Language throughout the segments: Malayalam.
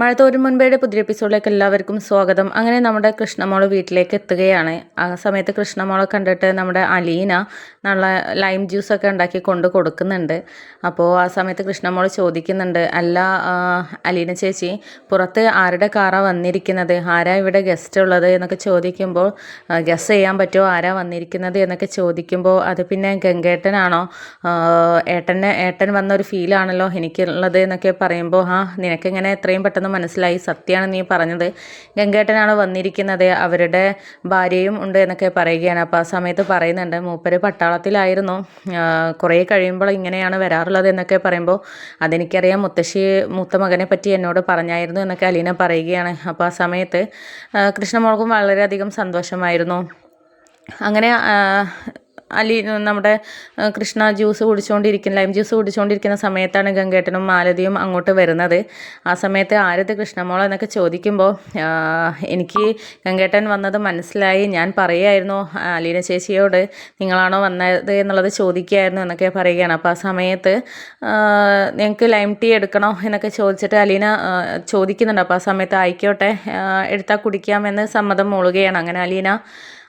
മഴത്തോരും മുൻപേയുടെ പുതിയ എപ്പിസോഡിലേക്ക് എല്ലാവർക്കും സ്വാഗതം. അങ്ങനെ നമ്മുടെ കൃഷ്ണമോൾ വീട്ടിലേക്ക് എത്തുകയാണ്. ആ സമയത്ത് കൃഷ്ണമോളെ കണ്ടിട്ട് നമ്മുടെ അലീന നല്ല ലൈം ജ്യൂസൊക്കെ ഉണ്ടാക്കി കൊണ്ട് കൊടുക്കുന്നുണ്ട്. അപ്പോൾ ആ സമയത്ത് കൃഷ്ണമോൾ ചോദിക്കുന്നുണ്ട് അല്ല അലീന ചേച്ചി പുറത്ത് ആരുടെ കാറാണ് വന്നിരിക്കുന്നത്? ആരാ ഇവിടെ ഗസ്റ്റ് ഉള്ളത്? എന്നൊക്കെ ചോദിക്കുമ്പോൾ ഗസ് ചെയ്യാൻ പറ്റുമോ? ആരാ വന്നിരിക്കുന്നത്? എന്നൊക്കെ ചോദിക്കുമ്പോൾ അത് പിന്നെ ഗംഗേട്ടനാണോ? ഏട്ടൻ ഏട്ടൻ വന്ന ഒരു ഫീലാണല്ലോ എനിക്കുള്ളത് എന്നൊക്കെ പറയുമ്പോൾ ആ നിനക്കെങ്ങനെ എത്രയും പെട്ടെന്ന് മനസ്സിലായി. സത്യമാണ് നീ പറഞ്ഞത്. ഗംഗേട്ടനാണ് വന്നിരിക്കുന്നത്. അവരുടെ ഭാര്യയും ഉണ്ട് എന്നൊക്കെ പറയുകയാണ്. അപ്പോൾ ആ സമയത്ത് പറയുന്നുണ്ട് മൂപ്പര് പട്ടാളത്തിലായിരുന്നു. കുറേ കഴിയുമ്പോൾ ഇങ്ങനെയാണ് വരാറുള്ളത് എന്നൊക്കെ പറയുമ്പോൾ അതെനിക്കറിയാം. മുത്തശ്ശി മൂത്ത മകനെ പറ്റി എന്നോട് പറഞ്ഞായിരുന്നു എന്നൊക്കെ അലീന പറയുകയാണ്. അപ്പോൾ ആ സമയത്ത് കൃഷ്ണമോൾക്കും വളരെയധികം സന്തോഷമായിരുന്നു. അങ്ങനെ അലി നമ്മുടെ കൃഷ്ണ ജ്യൂസ് കുടിച്ചുകൊണ്ടിരിക്കുന്ന ലൈം ജ്യൂസ് കുടിച്ചുകൊണ്ടിരിക്കുന്ന സമയത്താണ് ഗംഗേട്ടനും മാലതിയും അങ്ങോട്ട് വരുന്നത്. ആ സമയത്ത് ആരത് കൃഷ്ണമോൾ എന്നൊക്കെ ചോദിക്കുമ്പോൾ എനിക്ക് ഗംഗേട്ടൻ വന്നത് മനസ്സിലായി. ഞാൻ പറയുമായിരുന്നു അലീന ചേച്ചിയോട് നിങ്ങളാണോ വന്നത് എന്നുള്ളത് ചോദിക്കുകയായിരുന്നു എന്നൊക്കെ പറയുകയാണ്. അപ്പോൾ ആ സമയത്ത് നിങ്ങൾക്ക് ലൈം ടീ എടുക്കണോ എന്നൊക്കെ ചോദിച്ചിട്ട് അലീന ചോദിക്കുന്നുണ്ട്. അപ്പോൾ ആ സമയത്ത് ആയിക്കോട്ടെ എടുത്താൽ കുടിക്കാമെന്ന് സമ്മതം മൂളുകയാണ്. അങ്ങനെ അലീന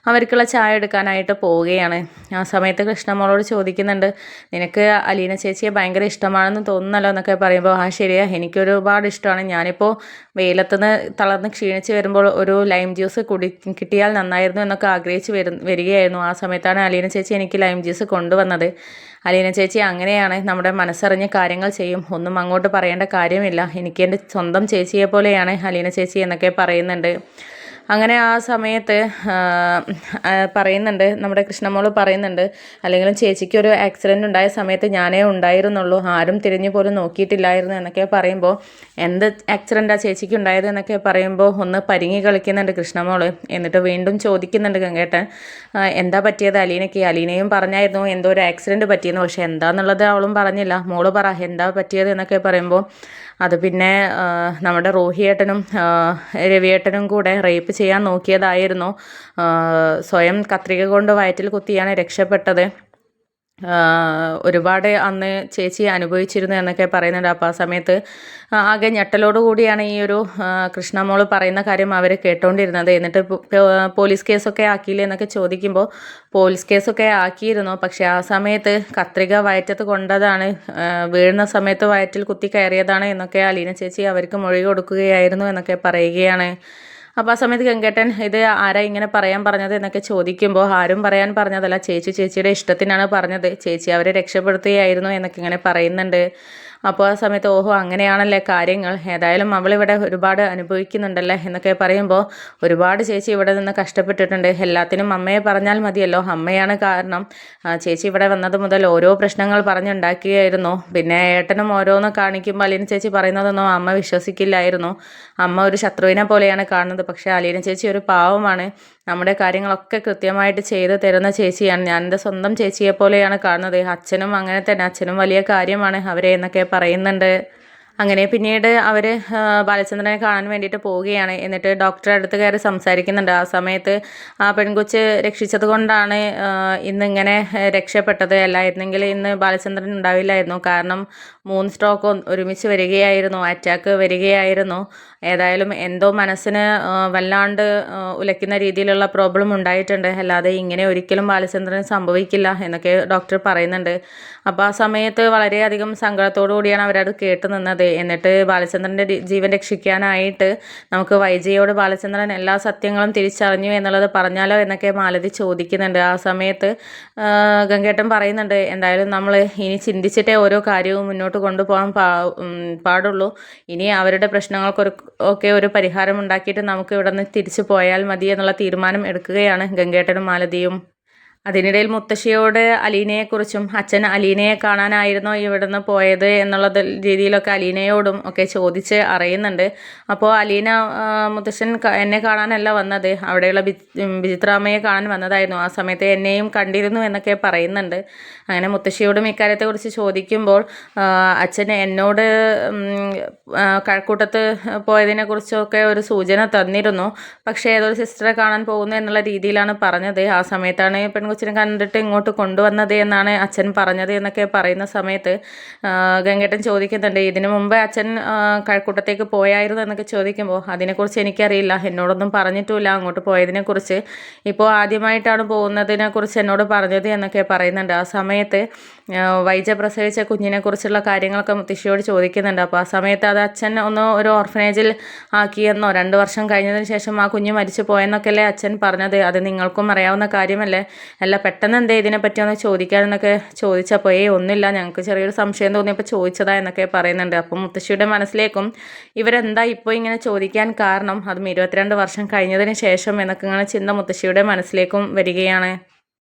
അവർക്കുള്ള ചായ എടുക്കാനായിട്ട് പോവുകയാണ്. ആ സമയത്ത് കൃഷ്ണമോളോട് ചോദിക്കുന്നുണ്ട് നിനക്ക് അലീന ചേച്ചിയെ ഭയങ്കര ഇഷ്ടമാണെന്ന് തോന്നുന്നല്ലോ എന്നൊക്കെ പറയുമ്പോൾ ആ ശരിയാ എനിക്ക് ഒരുപാട് ഇഷ്ടമാണ്. ഞാനിപ്പോൾ വെയിലത്തുനിന്ന് തളർന്ന് ക്ഷീണിച്ച് വരുമ്പോൾ ഒരു ലൈം ജ്യൂസ് കുടി കിട്ടിയാൽ നന്നായിരുന്നു എന്നൊക്കെ ആഗ്രഹിച്ച് വരു വരികയായിരുന്നു. ആ സമയത്താണ് അലീന ചേച്ചി എനിക്ക് ലൈം ജ്യൂസ് കൊണ്ടുവന്നത്. അലീന ചേച്ചി അങ്ങനെയാണ് നമ്മുടെ മനസ്സറിഞ്ഞ് കാര്യങ്ങൾ ചെയ്യും. ഒന്നും അങ്ങോട്ട് പറയേണ്ട കാര്യമില്ല. എനിക്ക് എന്റെ സ്വന്തം ചേച്ചിയെ പോലെയാണ് അലീന ചേച്ചി എന്നൊക്കെ പറയുന്നുണ്ട്. അങ്ങനെ ആ സമയത്ത് പറയുന്നുണ്ട് നമ്മുടെ കൃഷ്ണമോൾ പറയുന്നുണ്ട് അല്ലെങ്കിലും ചേച്ചിക്ക് ഒരു ആക്സിഡന്റ് ഉണ്ടായ സമയത്ത് ഞാനേ ഉണ്ടായിരുന്നുള്ളൂ ആരും തിരിഞ്ഞു പോലും നോക്കിയിട്ടില്ലായിരുന്നു എന്നൊക്കെ പറയുമ്പോൾ എന്ത് ആക്സിഡന്റാണ് ചേച്ചിക്ക് ഉണ്ടായത് എന്നൊക്കെ പറയുമ്പോൾ ഒന്ന് പരിങ്ങി കളിക്കുന്നുണ്ട് കൃഷ്ണമോൾ എന്നിട്ട് വീണ്ടും ചോദിക്കുന്നുണ്ട് ഗംഗേട്ടൻ എന്താ പറ്റിയത് അലീനയ്ക്ക്? അലീനയും പറഞ്ഞായിരുന്നു എന്തോ ഒരു ആക്സിഡന്റ് പറ്റിയെന്ന് പക്ഷേ എന്താന്നുള്ളത് അവളും പറഞ്ഞില്ല. മോൾ പറ എന്താ പറ്റിയത് എന്നൊക്കെ പറയുമ്പോൾ അത് പിന്നെ നമ്മുടെ റോഹിയേട്ടനും രവിയേട്ടനും കൂടെ റേപ്പ് ചെയ്യാൻ നോക്കിയതായിരുന്നു. സ്വയം കത്രിക കൊണ്ട് വയറ്റിൽ കുത്തിയാണ് രക്ഷപ്പെട്ടത്. ഒരുപാട് അന്ന് ചേച്ചി അനുഭവിച്ചിരുന്നു എന്നൊക്കെ പറയുന്നുണ്ട്. അപ്പോൾ ആ സമയത്ത് ആകെ ഞെട്ടലോട് കൂടിയാണ് ഈ ഒരു കൃഷ്ണമോൾ പറയുന്ന കാര്യം അവർ കേട്ടോണ്ടിരുന്നത്. എന്നിട്ട് പോലീസ് കേസൊക്കെ ആക്കിയില്ലേ എന്നൊക്കെ ചോദിക്കുമ്പോൾ പോലീസ് കേസൊക്കെ ആക്കിയിരുന്നു. പക്ഷേ ആ സമയത്ത് കത്രിക വയറ്റത്ത് കൊണ്ടതാണ് വീഴുന്ന സമയത്ത് വയറ്റിൽ കുത്തി കയറിയതാണ് എന്നൊക്കെ അലീന ചേച്ചി അവർക്ക് മൊഴി കൊടുക്കുകയായിരുന്നു എന്നൊക്കെ പറയുകയാണ്. അപ്പോൾ ആ സമയത്ത് ഗംഗേട്ടൻ ഇത് ആരാ ഇങ്ങനെ പറയാൻ പറഞ്ഞത്? എന്നൊക്കെ ചോദിക്കുമ്പോൾ ആരും പറയാൻ പറഞ്ഞതല്ല. ചേച്ചി ചേച്ചിയുടെ ഇഷ്ടത്തിനാണ് പറഞ്ഞത്. ചേച്ചി അവരെ രക്ഷപ്പെടുത്തുകയായിരുന്നു എന്നൊക്കെ ഇങ്ങനെ പറയുന്നുണ്ട്. അപ്പോൾ ആ സമയത്ത് ഓഹോ അങ്ങനെയാണല്ലേ കാര്യങ്ങൾ. ഏതായാലും അവളിവിടെ ഒരുപാട് അനുഭവിക്കുന്നുണ്ടല്ലേ എന്നൊക്കെ പറയുമ്പോൾ ഒരുപാട് ചേച്ചി ഇവിടെ നിന്ന് കഷ്ടപ്പെട്ടിട്ടുണ്ട്. എല്ലാത്തിനും അമ്മയെ പറഞ്ഞാൽ മതിയല്ലോ. അമ്മയാണ് കാരണം. ചേച്ചി ഇവിടെ വന്നത് മുതൽ ഓരോ പ്രശ്നങ്ങൾ പറഞ്ഞുണ്ടാക്കുകയായിരുന്നു പിന്നെ ഏട്ടനും ഓരോന്ന് കാണിക്കുമ്പോൾ അലീന ചേച്ചി പറയുന്നതൊന്നും അമ്മ വിശ്വസിക്കില്ലായിരുന്നു. അമ്മ ഒരു ശത്രുവിനെ പോലെയാണ് കാണുന്നത്. പക്ഷേ അലീന ചേച്ചി ഒരു പാവമാണ്. നമ്മുടെ കാര്യങ്ങളൊക്കെ കൃത്യമായിട്ട് ചെയ്ത് തരുന്ന ചേച്ചിയാണ്. ഞാൻ എന്റെ സ്വന്തം ചേച്ചിയെ പോലെയാണ് കാണുന്നത്. അച്ഛനും അങ്ങനെ തന്നെ. അച്ഛനും വലിയ കാര്യമാണ് അവരെ എന്നൊക്കെ പറയുന്നുണ്ട്. അങ്ങനെ പിന്നീട് അവർ ബാലചന്ദ്രനെ കാണാൻ വേണ്ടിയിട്ട് പോവുകയാണ്. എന്നിട്ട് ഡോക്ടറെ അടുത്ത് കയറി സംസാരിക്കുന്നുണ്ട്. ആ സമയത്ത് ആ പെൺകൊച്ച് രക്ഷിച്ചത് കൊണ്ടാണ് ഇന്നിങ്ങനെ രക്ഷപ്പെട്ടത്. അല്ലായിരുന്നെങ്കിൽ ഇന്ന് ബാലചന്ദ്രൻ ഉണ്ടാവില്ലായിരുന്നു. കാരണം മൂന്ന് സ്ട്രോക്ക് ഒരുമിച്ച് വരികയായിരുന്നു. അറ്റാക്ക് വരികയായിരുന്നു. ഏതായാലും എന്തോ മനസ്സിന് വല്ലാണ്ട് ഉലയ്ക്കുന്ന രീതിയിലുള്ള പ്രോബ്ലം ഉണ്ടായിട്ടുണ്ട്. അല്ലാതെ ഇങ്ങനെ ഒരിക്കലും ബാലചന്ദ്രന് സംഭവിക്കില്ല എന്നൊക്കെ ഡോക്ടർ പറയുന്നുണ്ട്. അപ്പോൾ ആ സമയത്ത് വളരെയധികം സങ്കടത്തോടു കൂടിയാണ് അവരത് കേട്ടു നിന്നത്. എന്നിട്ട് ബാലചന്ദ്രന്റെ ജീവൻ രക്ഷിക്കാനായിട്ട് നമുക്ക് വൈജയോട് ബാലചന്ദ്രൻ എല്ലാ സത്യങ്ങളും തിരിച്ചറിഞ്ഞു എന്നുള്ളത് പറഞ്ഞാലോ എന്നൊക്കെ മാലതി ചോദിക്കുന്നുണ്ട്. ആ സമയത്ത് ഗംഗേട്ടൻ പറയുന്നുണ്ട് എന്തായാലും നമ്മൾ ഇനി ചിന്തിച്ചിട്ടേ ഓരോ കാര്യവും മുന്നോട്ട് കൊണ്ടുപോകാൻ പാ പാടുള്ളൂ. ഇനി അവരുടെ പ്രശ്നങ്ങൾക്കൊരു ഒക്കെ ഒരു പരിഹാരം ഉണ്ടാക്കിയിട്ട് നമുക്ക് ഇവിടെ നിന്ന് തിരിച്ചു പോയാൽ മതി എന്നുള്ള തീരുമാനം എടുക്കുകയാണ് ഗംഗേട്ടനും മാലതിയും. അതിനിടയിൽ മുത്തശ്ശിയോട് അലീനയെക്കുറിച്ചും അച്ഛൻ അലീനയെ കാണാനായിരുന്നോ ഇവിടുന്ന് പോയത് എന്നുള്ള രീതിയിലൊക്കെ അലീനയോടും ഒക്കെ ചോദിച്ച് അറിയുന്നുണ്ട്. അപ്പോൾ അലീന മുത്തശ്ശൻ എന്നെ കാണാനല്ല വന്നത്. അവിടെയുള്ള വിചിത്രാമ്മയെ കാണാൻ വന്നതായിരുന്നു. ആ സമയത്ത് എന്നെയും കണ്ടിരുന്നു എന്നൊക്കെ പറയുന്നുണ്ട്. അങ്ങനെ മുത്തശ്ശിയോടും ഇക്കാര്യത്തെക്കുറിച്ച് ചോദിക്കുമ്പോൾ അച്ഛൻ എന്നോട് കഴക്കൂട്ടത്ത് പോയതിനെക്കുറിച്ചൊക്കെ ഒരു സൂചന തന്നിരുന്നു. പക്ഷേ ഏതൊരു സിസ്റ്ററെ കാണാൻ പോകുന്നു എന്നുള്ള രീതിയിലാണ് പറഞ്ഞത്. ആ സമയത്താണ് പെൺകുട്ടി കൊച്ചിനെ കണ്ടിട്ട് ഇങ്ങോട്ട് കൊണ്ടുവന്നത് എന്നാണ് അച്ഛൻ പറഞ്ഞത് എന്നൊക്കെ പറയുന്ന സമയത്ത് ഗംഗേട്ടൻ ചോദിക്കുന്നുണ്ട് ഇതിനു മുമ്പ് അച്ഛൻ കഴക്കൂട്ടത്തേക്ക് പോയായിരുന്നു? എന്നൊക്കെ ചോദിക്കുമ്പോൾ അതിനെക്കുറിച്ച് എനിക്കറിയില്ല എന്നോടൊന്നും പറഞ്ഞിട്ടുമില്ല അങ്ങോട്ട് പോയതിനെക്കുറിച്ച്. ഇപ്പോൾ ആദ്യമായിട്ടാണ് പോകുന്നതിനെക്കുറിച്ച് എന്നോട് പറഞ്ഞത് എന്നൊക്കെ പറയുന്നുണ്ട്. ആ സമയത്ത് വൈജ പ്രസവിച്ച കുഞ്ഞിനെക്കുറിച്ചുള്ള കാര്യങ്ങളൊക്കെ മുത്തശ്ശിയോട് ചോദിക്കുന്നുണ്ട്. അപ്പോൾ ആ സമയത്ത് അത് അച്ഛൻ ഒന്ന് ഒരു ഓർഫനേജിൽ ആക്കിയെന്നോ രണ്ട് വർഷം കഴിഞ്ഞതിന് ശേഷം ആ കുഞ്ഞ് മരിച്ചു പോയെന്നൊക്കെയല്ലേ അച്ഛൻ പറഞ്ഞത്? അത് നിങ്ങൾക്കും അറിയാവുന്ന കാര്യമല്ലേ? അല്ല പെട്ടെന്ന് എന്തേ ഇതിനെപ്പറ്റി ഒന്ന് ചോദിക്കാമെന്നൊക്കെ ചോദിച്ചപ്പോൾ ഏ ഒന്നുമില്ല. ഞങ്ങൾക്ക് ചെറിയൊരു സംശയം തോന്നിയപ്പോൾ ചോദിച്ചതാ എന്നൊക്കെ പറയുന്നുണ്ട്. അപ്പം മുത്തശ്ശിയുടെ മനസ്സിലേക്കും ഇവരെന്താ ഇപ്പോൾ ഇങ്ങനെ ചോദിക്കാൻ കാരണം? അതും ഇരുപത്തിരണ്ട് വർഷം കഴിഞ്ഞതിന് ശേഷം എന്നൊക്കെ ഇങ്ങനെ ചിന്ത മുത്തശ്ശിയുടെ മനസ്സിലേക്കും വരികയാണ്.